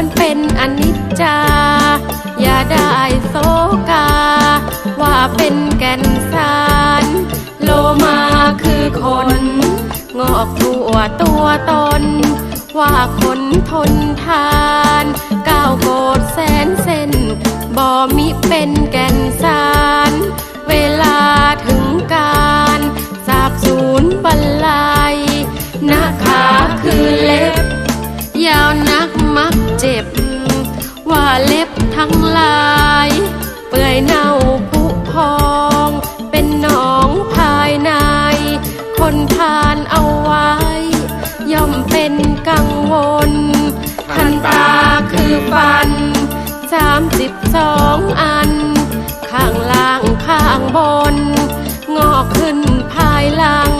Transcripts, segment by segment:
วนเป็นอนิจจา อย่าได้โศกา ว่าเป็นแก่นสาร โลมาคือคน งอกทั่วตัวตน ว่าคนทนทานก้าวโกดแสนเส้นบ่มิเป็นแก่นสาร เวลาถึงการ เจ็บ ว่าเล็บทั้งหลาย เปื่อยเน่าผุพอง เป็นหนองภายใน คนทานเอาไว้ ย่อมเป็นกังวลทันตาคือฟันสามสิบสองอัน ข้างล่างข้างบน งอกขึ้นภายหลัง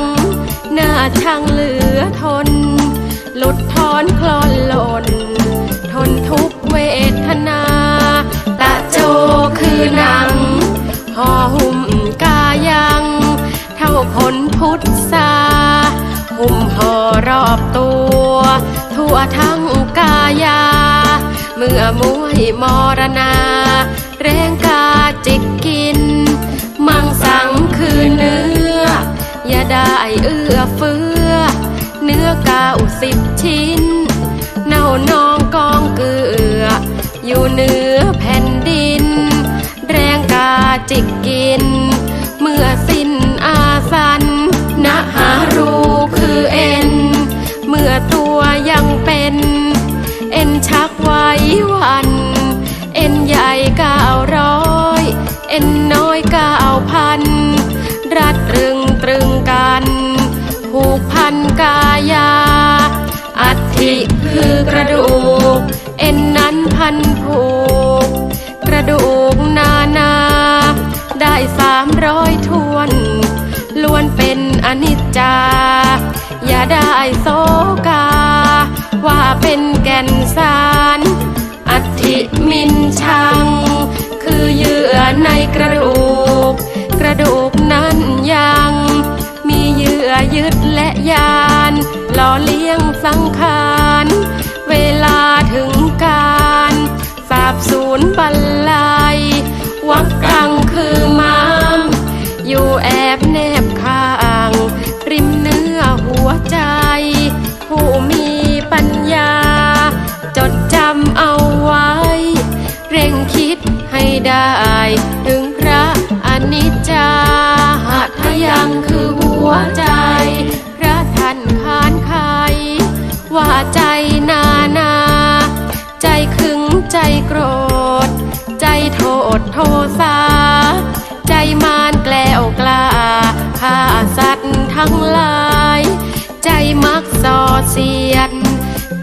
หน้าช่างเหลือทน หลุดทอนคลอนหล่น ทนทุกเวทนา ตะโจคือหนังห่อหุ้มกายัง เท่าผลพุทธาหุ้มห่อรอบตัว ทั่วทั้งกายา เมื่อมวยมรณา แรงกาจิกกิน มังสังคือเนื้อ อย่าได้เอื้อเฟื้อ เนื้อเก้าสิบชิ้น เน่านอง เหนือแผ่นดิน แรงกาจิกกิน จา อย่าได้โศกา ว่าเป็นแก่นสารอัฐิมินชัง คือเยื่อในกระดูก กระดูกนั้นยัง มีเยื่อยึดและยานหล่อเลี้ยงสังขารเวลาถึงการสาบสูญบรรลัยวักกังคือ วใจ พระท่านคานไขว่าใจนานา ใจขึงใจโกรธ ใจโทษโทสา ใจมารแกล้วกล้าฆ่าสัตว์ทั้งหลาย ใจมักส่อเสียด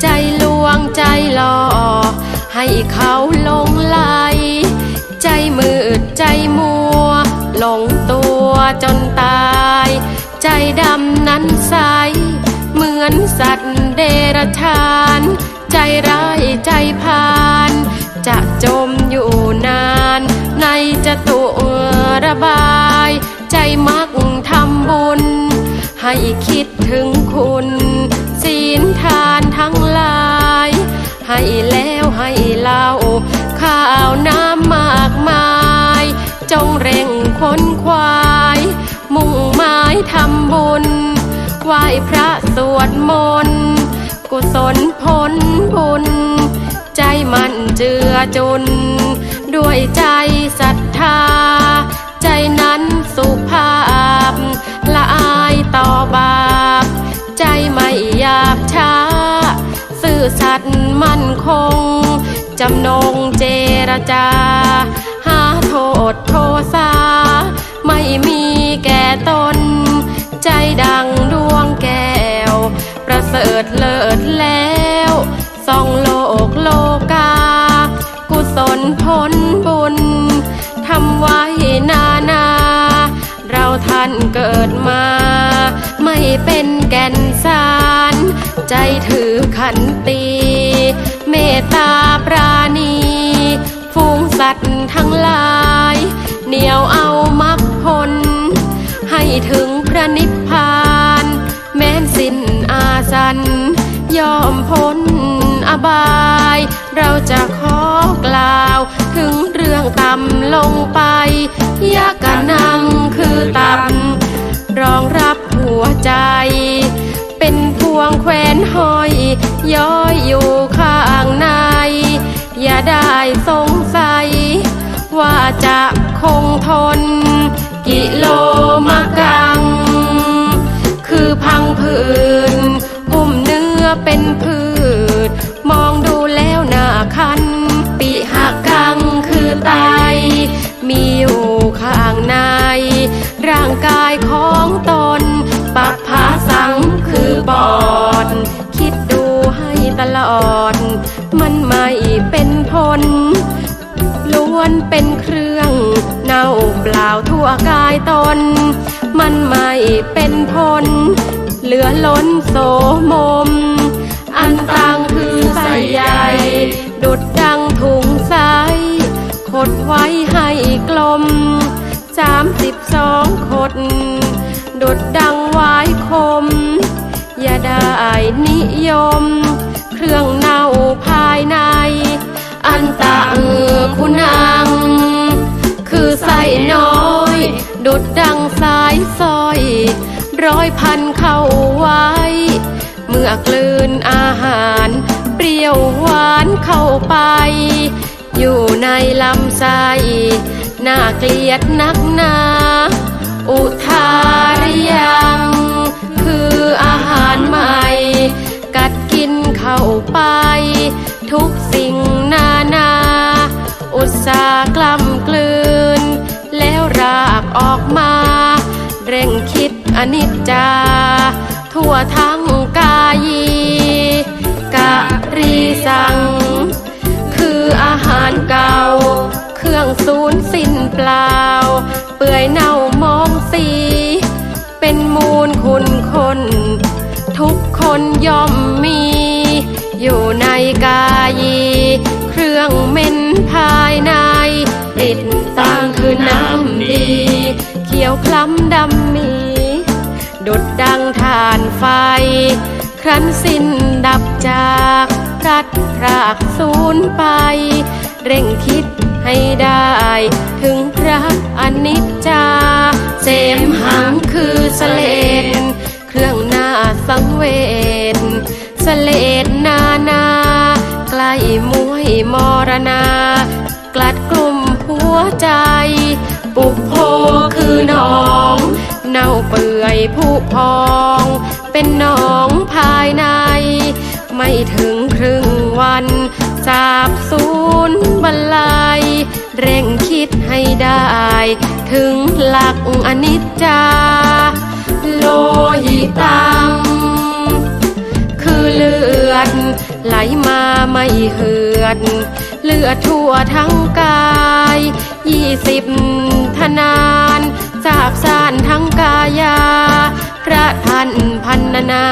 ใจลวงใจหลอกให้เขาหลงไหลใจมืดใจมัว หลงตัวจนตา ใจดำนั้นใส เหมือนสัตว์เดรัจฉาน ใจร้ายใจพาน จะจมอยู่นาน ในจตุระบาย ใจมักทำบุญ ให้คิดถึงคุณ ศีลทานทั้งหลาย ให้แล้วให้เล่า ข้าวน้ำมากมาย จงเร่งค้นควาายทำบุญ ไหว้พระสวดมนต์กุศลผลบุญ ใจมันเจือจุน ด้วยใจศรัทธา ใจนั้นสุภาพ ละอายต่อบาป ใจไม่หยาบช้า ซื่อสัตย์มั่นคง จำนงเจรจา หาโทษโทษาไม่มี ดังดวงแก้ว ประเสริฐเลิศแล้วส่องโลกโลกา กุศลพ้นบุญทำไว้นานา เราท่านเกิดมา ไม่เป็นแก่นสาร ใจถือขันตี เมตตาปราณี ฟูงสัตว์ทั้งหลาย เหนียวเอา ยอมพ้นอบาย เราจะขอกล่าว ถึงเรื่องต่ำลงไปยากะนังคือต่ำรองรับหัวใจ เป็นพวงแควนห้อย ย้อยอยู่ข้างใน อย่าได้สงสัย ว่าจะคงทน กิโล อเป็นพืช มองดูแล้วน่าคันปิหักกังคือไต มีอยู่ข้างใน ร่างกายของตน ปักผาสังคือปอด คิดดูให้ตลอด มันไม่เป็นผลล้วนเป็นเครื่องเน่าเปล่าทั่วกายตน มันไม่เป็นผลเหลือล้นโสมม อันตังคือใส่ใหญ่ดุดดังถุงใสขดไว้ให้กลมสามสิบสองขดดุดดังไว้คม อย่าได้นิยม เครื่องเน่าภายใน อันตังคุณัง คือใส่น้อย ดุดดังสายสร้อย ร้อยพันเข้าไว้ มื่อกลืนอาหาร เปรี้ยวหวานเข้าไป อยู่ในลำไส้น่าเกลียดนักหนา อุทาริยัง คืออาหารใหม่ กัดกินเข้าไป ทุกสิ่งนานา อุตสาหกล้ำกลืน แล้วรากออกมา เร่งคิดอนิจจา ทั่วทั้งกายีกะรีสัง คืออาหารเก่า เครื่องสูญสิ้นเปล่า เปื่อยเน่ามองสี เป็นมูลคุณคน ทุกคนย่อมมี อยู่ในกายี เครื่องเม่นภายในติดตั้งคือน้ำดี ไฟ ครั้นสิ้นดับจากพลัดพรากสูญไป เร่งคิดให้ได้ ถึงพระอนิจจา เสมหังคือสเลนเครื่องหน้าสังเวชสเลดนานา ใกล้มวยมรณา กลัดกลุ่มหัวใจ ปุกโพคือหนอง เน่าเปื่อยผุพอง เป็นหนองภายใน ไม่ถึงครึ่งวันสาบสูญบรรลัย เร่งคิดให้ได้ ถึงหลักอนิจจา โลหิตัง คือเลือด ไหลมาไม่เหือด เลือดทั่วทั้งกายยี่สิบทนานสาบสานทั้งกายา พระท่านพันนา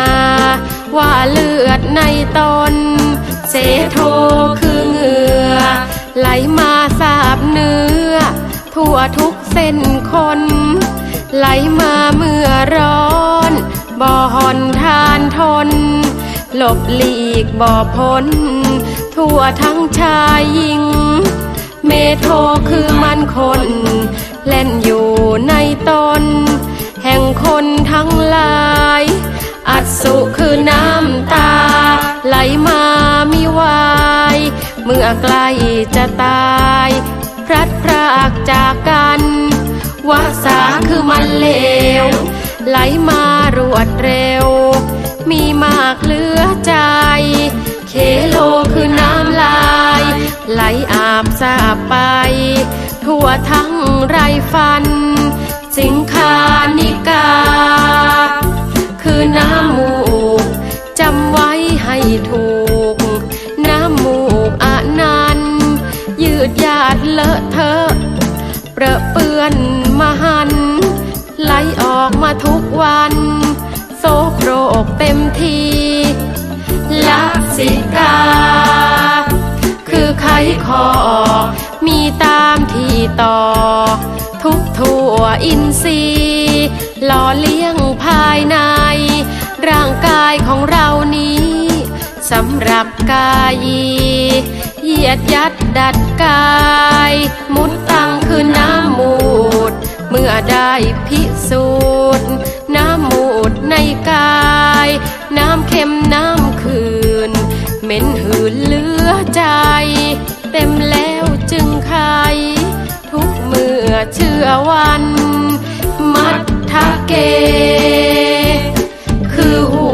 ว่าเลือดในตน เสโทคือเหงื่อ ไหลมาสาบเนื้อ ทั่วทุกเส้นคน ไหลมาเมื่อร้อนบ่หอนทานทน หลบหลีกบ่พ้น ทั่วทั้งชายหญิง เมโทคือมันคน เล่นอยู่ในตน งคนทั้งหลาย อัศสุคือน้ำตา ไหลมามิวาย เมื่อใกล้จะตาย พลัดพรากจากกันวาสาคือมันเลว ไหลมารวดเร็ว มีมากเหลือใจ เคโลคือน้ำลาย ไหลอาบสาบไป ทั่วทั้งไรฟัน สิงคานิกา คือน้ำมูกจำไว้ให้ถูก น้ำมูกอนันยืดยาดเลอะเทอะเปรอะเปื้อนมหัน ไหลออกมาทุกวัน โซโครกเต็มทีลักสิกา คือไขคอมีตามที่ต่อ ทุกทั่วอินทรีย์หล่อเลี้ยงภายใน ร่างกายของเรานี้สำหรับกายีเหยียดยัดดัดกาย มุดตังคือน้ำมูด เมื่อได้พิสูจน์น้ำมูดในกาย น้ำเค็มน้ำคืน เหม็นหืนเลือใจ เต็มแล้วจึงไขทุก เมื่อเชื่อวัน มัทธเก คือหู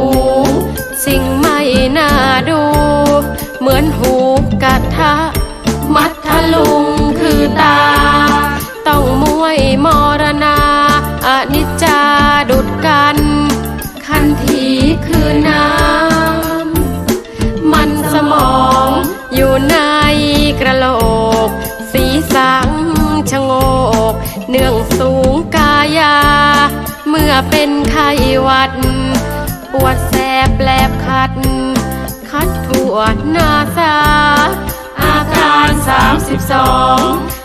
สิ่งไม่น่าดู เหมือนหูกะทะ มัทะลุงคือตา ต้องมวยมอง เป็นไข้หวัด ปวดแสบแปลบคัด คัดปวดหน้าซาอาการ 32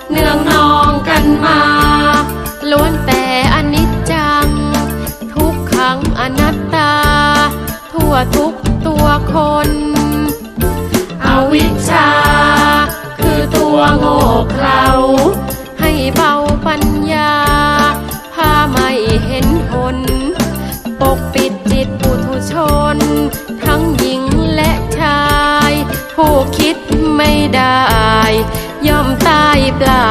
ได้ ย่อมตายเปล่า